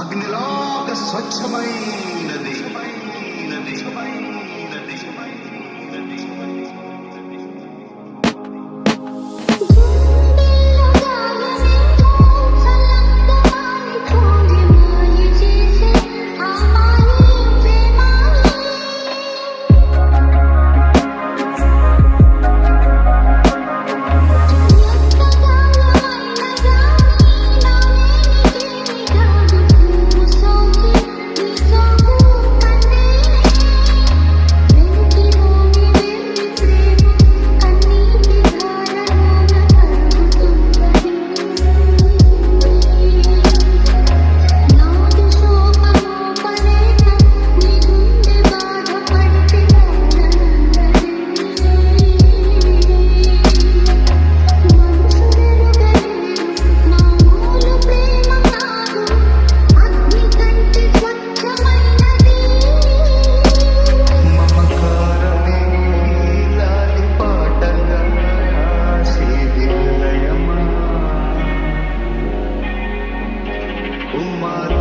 అగ్నిలాగా స్వచ్ఛమైనది. tomar